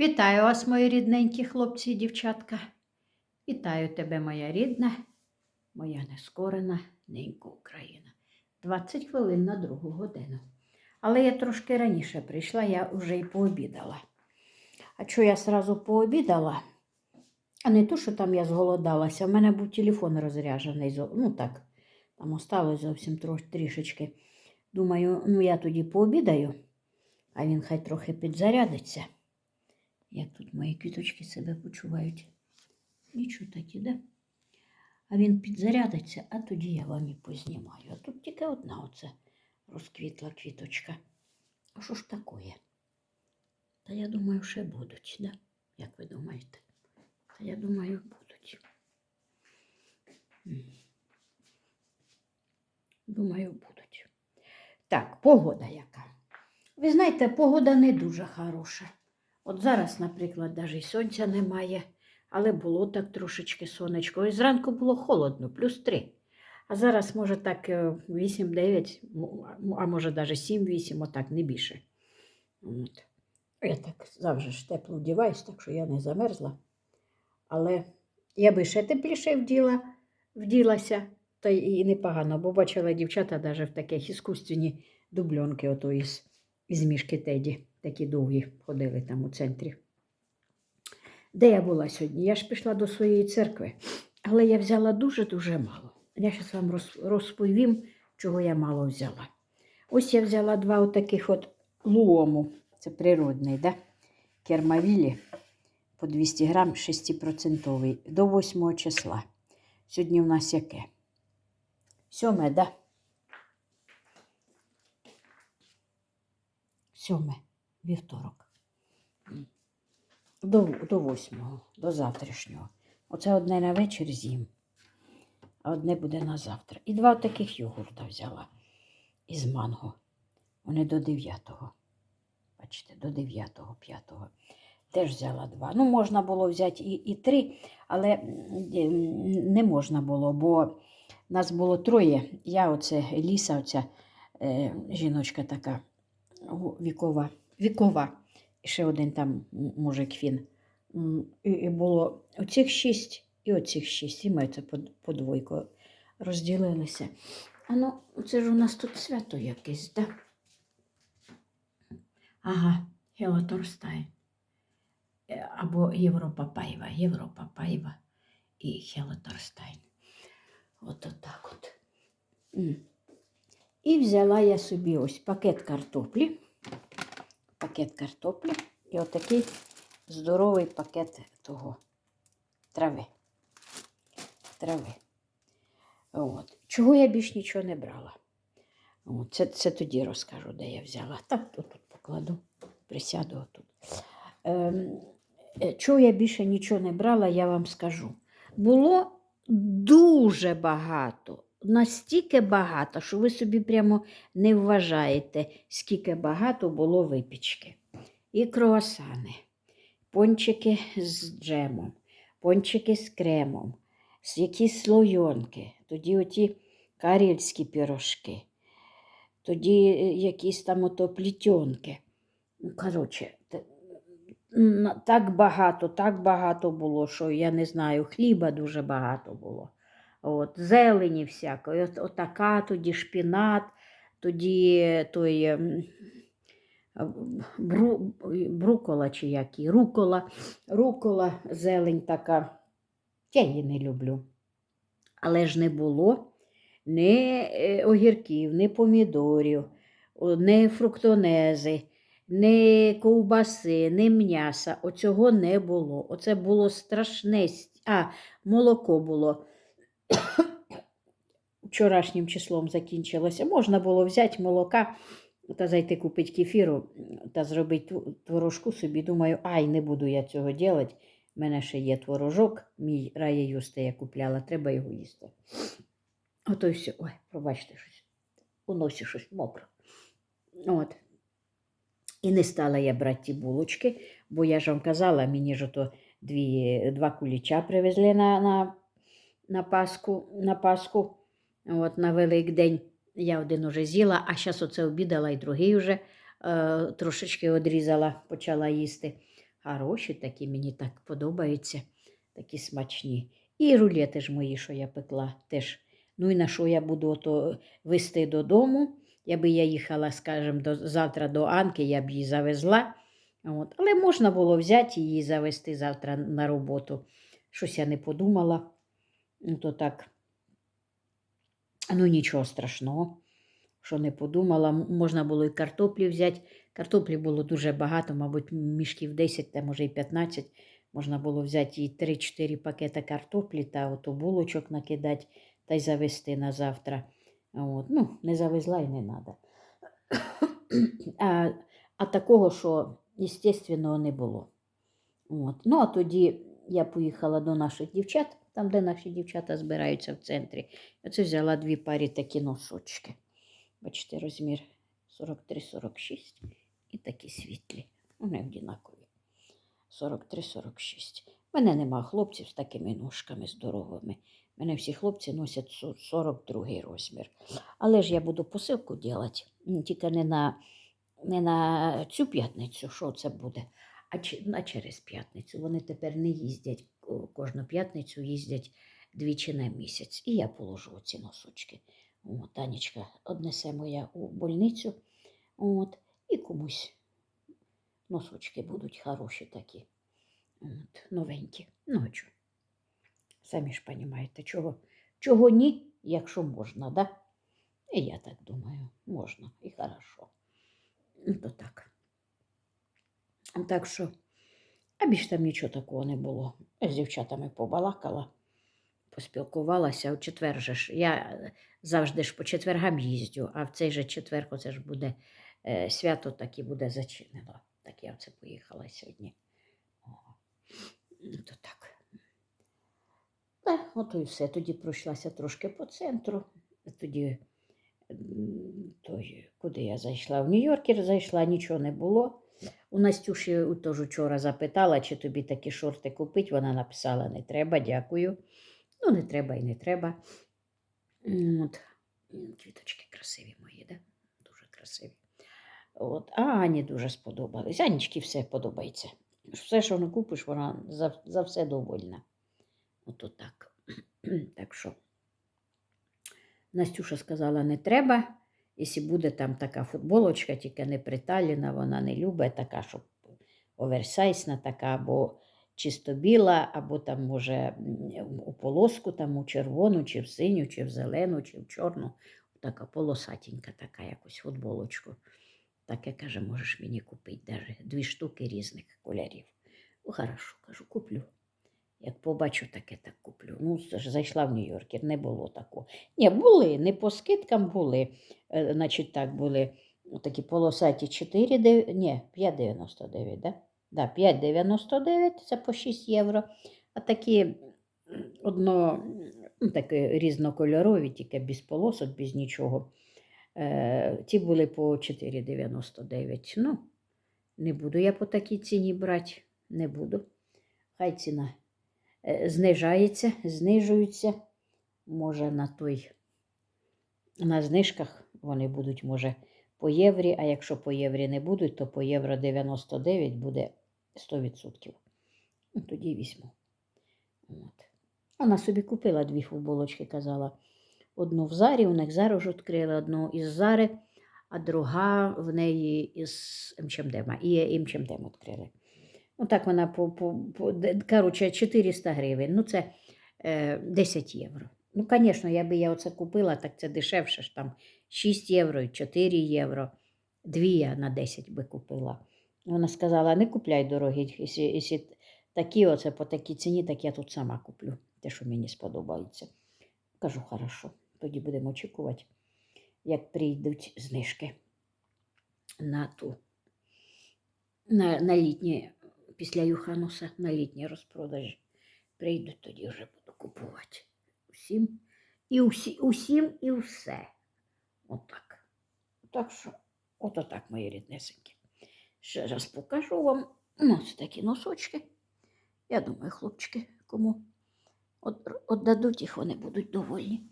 Вітаю вас, мої рідненькі хлопці і дівчатка. Вітаю тебе, моя рідна, моя нескорена ненька Україна. 20 хвилин на другу годину. Але я трошки раніше прийшла, я вже й пообідала. А що я сразу пообідала? А не то, що там я зголодалася, в мене був телефон розряджений. Ну так, там осталось зовсім трішечки. Думаю, ну я тоді пообідаю, а він хай трохи підзарядиться. Як тут мої квіточки себе почувають? Нічого такі, да? А він підзарядиться, а тоді я вам і познімаю. А тут тільки одна оце розквітла квіточка. А що ж такое? Та я думаю, ще будуть, да? Як ви думаєте? Та я думаю, будуть. Думаю, будуть. Так, погода яка. Ви знаєте, погода не дуже хороша. От зараз, наприклад, навіть і сонця немає, але було так трошечки сонечко. І зранку було холодно, плюс 3. А зараз, може, так е, 8-9, а може навіть 7-8, отак, не більше. От. Я так завжди ж тепло вдіваюсь, так що я не замерзла. Але я би ще тепліше вділа, вділася, та і непогано, бо бачила дівчата навіть в таких іскусственні дубльонки ото із, із мішки Теді, такі довгі ходили там у центрі. Де я була сьогодні? Я ж пішла до своєї церкви, але я взяла дуже-дуже мало. Я зараз вам розповім, чого я мало взяла. Ось я взяла два отаких от луому, це природний, да? кермавілі по 200 грам 6% до 8 числа. Сьогодні в нас яке? Сьоме, да? Сьоме, вівторок. До, до восьмого, до завтрашнього. Оце одне на вечір з'їм, а одне буде на завтра. І два таких йогурта взяла із манго. Вони до 9-го. Бачите, до 9-го, 5-го. Теж взяла два. Ну, можна було взяти і, і три, але не можна було, бо нас було троє. Я, оце Ліса, оця е, жіночка така вікова. Вікова. І ще один там мужик він. І, і було оцих шість і оцих шість. І ми це по, двойку розділилися. А ну, це ж у нас тут свято якесь, так? Да? Ага, Гела Торстайн. Е, Або Європа Пайва, Європа Пайва і Хела Торстайн. От отак от. І взяла я собі ось пакет картоплі. Пакет картоплі і отакий здоровий пакет того трави. Трави. От. Чого я більш нічого не брала? От. Це, це тоді розкажу, де я взяла. Так, тут, покладу, присяду отут. Ем, е, чого я більше нічого не брала, я вам скажу. Було дуже багато, настільки багато, що ви собі прямо не вважаєте, скільки багато було випічки. І круасани, пончики з джемом, пончики з кремом, якісь слойонки, тоді оті карельські пірожки, тоді е, якісь там ото плітьонки. Ну, коротше, так багато, так багато було, що я не знаю, хліба дуже багато було. От, зелені всякої, от, отака, тоді шпінат, тоді той ем, бру, брукола чи який, рукола, рукола, зелень така. Я її не люблю. Але ж не було ні е, огірків, ні помідорів, ні фруктонези, ні ковбаси, ні м'яса. Оцього не було. Оце було страшне. А, молоко було. Вчорашнім числом закінчилося. Можна було взяти молока та зайти купити кефіру та зробити творожку собі. Думаю, ай, не буду я цього робити. У мене ще є творожок, мій рає юсте я купляла, треба його їсти. Ото й все. Ой, пробачте щось. У носі щось мокро. От. І не стала я брати ті булочки, бо я ж вам казала, мені ж ото дві, два куліча привезли на, на, на, Пасху, на Пасху, от, на Великдень. Я один уже з'їла, а зараз оце обідала і другий вже е, трошечки одрізала, почала їсти. Хороші такі, мені так подобаються, такі смачні. І рулети ж мої, що я пекла, теж. Ну і на що я буду ото вести додому? Якби я їхала, скажімо, до, завтра до Анки, я б її завезла. От. Але можна було взяти її завести завтра на роботу. Щось я не подумала. Ну, то так. Ну, нічого страшного, що не подумала. Можна було і картоплі взяти. Картоплі було дуже багато, мабуть, мішків 10, та може і 15. Можна було взяти і 3-4 пакети картоплі та ото булочок накидати та й завести на завтра. От. Ну, не завезла і не треба. А, а такого, що, естественно, не було. От. Ну, а тоді я поїхала до наших дівчат, там, де наші дівчата збираються в центрі. Оце взяла дві парі такі носочки. Бачите, розмір 43-46 і такі світлі. Вони однакові. 43-46. У мене нема хлопців з такими ножками здоровими. Мене всі хлопці носять со- 42 розмір. Але ж я буду посилку робити, тільки не на, не на цю п'ятницю, що це буде, а, чи- а через п'ятницю. Вони тепер не їздять кожну п'ятницю, їздять двічі на місяць. І я положу ці носочки. От, Танечка однесе моя у больницю. От, і комусь носочки будуть хороші такі. От, новенькі. Ну, а чого? Самі ж розумієте, чого, чого ні, якщо можна, да? І я так думаю, можна і хорошо. То так. Так що, а більш там нічого такого не було. З дівчатами побалакала, поспілкувалася. У четвер же ж я завжди ж по четвергам їздю, а в цей же четвер, оце ж буде е, свято, так і буде зачинено. Так я оце поїхала сьогодні. То так. Та, ото і все. Тоді пройшлася трошки по центру. Тоді, той, куди я зайшла? В Нью-Йоркер зайшла, нічого не було. У Настюші теж вчора запитала, чи тобі такі шорти купити. Вона написала: не треба, дякую. Ну, не треба і не треба. От. Квіточки красиві мої, да? Дуже красиві. От. А Ані дуже сподобались. Анічки все подобається. Все, що не купиш, вона за, за все довольна. Ото так. так що. Настюша сказала, не треба. Якщо буде там така футболочка, тільки не приталіна, вона не любить, така, щоб оверсайсна така, або чисто біла, або там, може, у полоску, там, у червону, чи в синю, чи в зелену, чи в чорну. Така полосатенька, така якусь футболочку. Таке каже, можеш мені купити, даже дві штуки різних кольорів. Ну, хорошо, кажу, куплю. Як побачу таке, так куплю. Ну, зайшла в Нью-Йоркер, не було такого. Ні, були, не по скидкам були. Е, значить, так, були такі полосаті 4, дев- ні, 5,99, да? Да, 5,99, це по 6 євро. А такі одно, ну, такі різнокольорові, тільки без полосок, без нічого. Е, ті були по 4,99. Ну, не буду я по такій ціні брати, не буду. Хай ціна е, знижається, знижуються. Може, на той, на знижках вони будуть, може, по єврі, а якщо по єврі не будуть, то по євро 99 буде 100%. Ну, тоді візьму. От. Вона собі купила дві футболочки, казала. Одну в Зарі, у них зараз відкрили одну із Зари, а друга в неї із МЧМД. І МЧМД відкрили. Ну, так вона по, по, по коротше, 400 гривень. Ну, це е, 10 євро. Ну, звісно, я би я оце купила, так це дешевше ж там 6 євро, 4 євро. Дві я на 10 би купила. Вона сказала: не купляй дорогі, якщо, якщо такі оце по такій ціні, так я тут сама куплю. Те, що мені сподобається. Кажу, хорошо, тоді будемо очікувати, як прийдуть знижки на ту на, на літні, після Юхануса, на літні розпродажі. Прийдуть, тоді вже буду купувати. Усім і усі, усім і все. Отак. Так що, ото так, мої ріднесенькі. Ще раз покажу вам. Ну, Ось такі носочки. Я думаю, хлопчики, кому от, отдадуть їх, вони будуть довольні.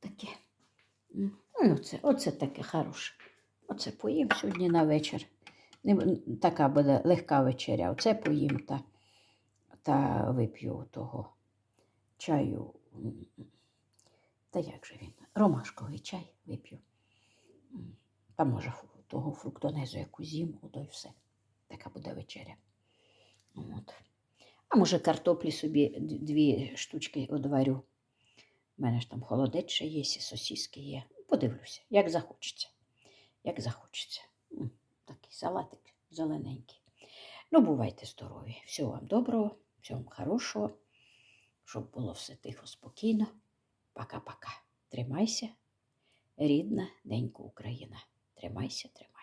Таке. Ну, оце, оце таке хороше. Оце поїм сьогодні на вечір. Така буде легка вечеря. Оце поїм та, та вип'ю того чаю. Та як же він? Ромашковий чай вип'ю. Та може того фруктонезу, яку з'їм, то й все. Така буде вечеря. От. А може картоплі собі дві штучки одварю. У мене ж там холодець ще є, і сосиски є. Подивлюся, як захочеться. Як захочеться. Такий салатик зелененький. Ну, бувайте здорові. Всього вам доброго, всього вам хорошого, щоб було все тихо, спокійно. Пока-пока. Тримайся, рідна денька Україна. Тримайся, тримайся.